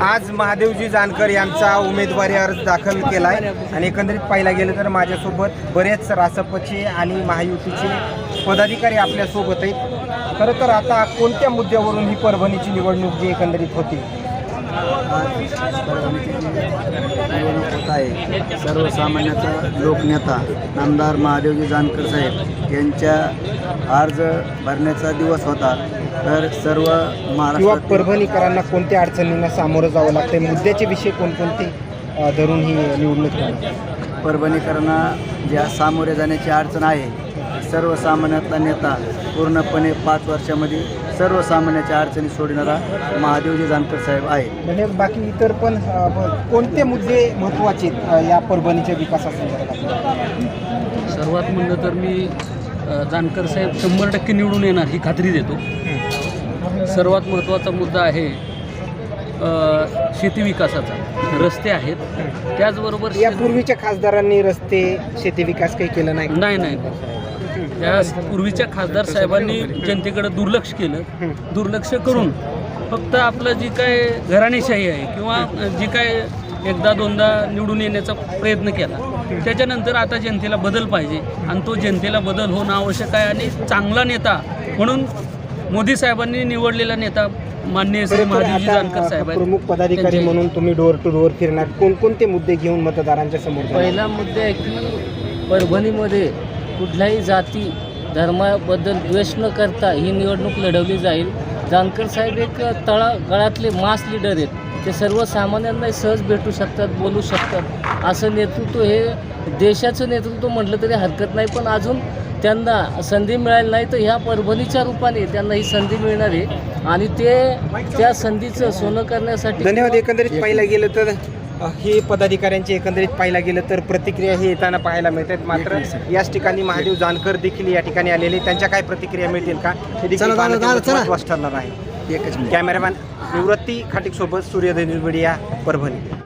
आज महादेवजी जानकर यांचा उमेदवारी अर्ज दाखल केला आहे आणि एकंदरीत पाहिला गेलं तर माझ्यासोबत बरेच रासपचे आणि महायुतीचे पदाधिकारी आपल्यासोबत आहेत. खरं तर आता कोणत्या मुद्द्यावरून ही परभणीची निवडणूक जी एकंदरीत होती? होत आहे. सर्वसामान्याचा लोकनेता नामदार महादेवजी जानकर साहेब यांच्या अर्ज भरण्याचा दिवस होता. तर सर्व किंवा महाराष्ट्रात परभणीकरांना कोणत्या अडचणींना सामोरं जावं लागते मुद्द्याचे विषय कोणकोणते अ, धरून ही निवडणूक? परभणीकरांना ज्या सामोरे जाण्याची अडचण आहे सर्वसामान्यातला नेता पूर्णपणे पाच वर्षामध्ये सर्वसामान्याच्या अडचणी सोडणारा महादेवजी जानकर साहेब आहे म्हणजे बाकी इतर पण अ, ब- कोणते मुद्दे आहेत, अ, या परभणीच्या विकासासंदर्भात? सर्वात म्हणलं तर मी अ, जानकर साहेब शंभर टक्के निवडून येणार ही खात्री देतो. सर्वात महत्त्वाचा मुद्दा आहे अ, शेती विकासाचा. रस्ते आहेत. त्याचबरोबर शेत- यापूर्वीच्या खासदारांनी रस्ते शेती विकास काही केलं नाही? नाही नाही. त्या पूर्वीच्या खासदार साहेबांनी जनतेकडे दुर्लक्ष केलं दुर्लक्ष करून फक्त आपलं जी काय घराणेशाही आहे किंवा जी काय एकदा दोनदा निवडून येण्याचा प्रयत्न केला त्याच्यानंतर आता जनतेला बदल पाहिजे आणि तो जनतेला बदल होणं आवश्यक आहे आणि चांगला नेता म्हणून मोदी साहेबांनी निवडलेला नेता माननीय श्री महादेवजी जानकर साहेब. प्रमुख पदाधिकारी म्हणून तुम्ही डोअर टू डोअर फिरणार कोणकोणते मुद्दे घेऊन मतदारांच्या समोर? पहिला मुद्दा आहे की परभणीमध्ये कुठल्याही जाती धर्माबद्दल द्वेष न करता ही निवडणूक लढवली जाईल. जानकर साहेब एक तळा गळातले मास लीडर आहेत. ते सर्वसामान्यांना सहज भेटू शकतात बोलू शकतात. असं नेतृत्व हे देशाचं नेतृत्व म्हटलं तरी हरकत नाही पण अजून त्यांना संधी मिळाली नाही तर ह्या परभणीच्या रूपाने त्यांना ही संधी मिळणार आहे. आणि ते त्या संधीचं सोनं करण्यासाठी धन्यवाद एकंदरीत पाहिलं गेलं तर? हे पदाधिकाऱ्यांची एकंदरीत पाहिलं गेलं तर प्रतिक्रिया हे येताना पाहायला मिळतात. मात्र याच ठिकाणी महादेव जानकर देखील या ठिकाणी आलेले त्यांच्या काय प्रतिक्रिया मिळतील का? हे देखील ठरणार आहे. कॅमेरामॅन निवृत्ती खाटिक सोबत सूर्योदय न्यूज मीडिया परभणी.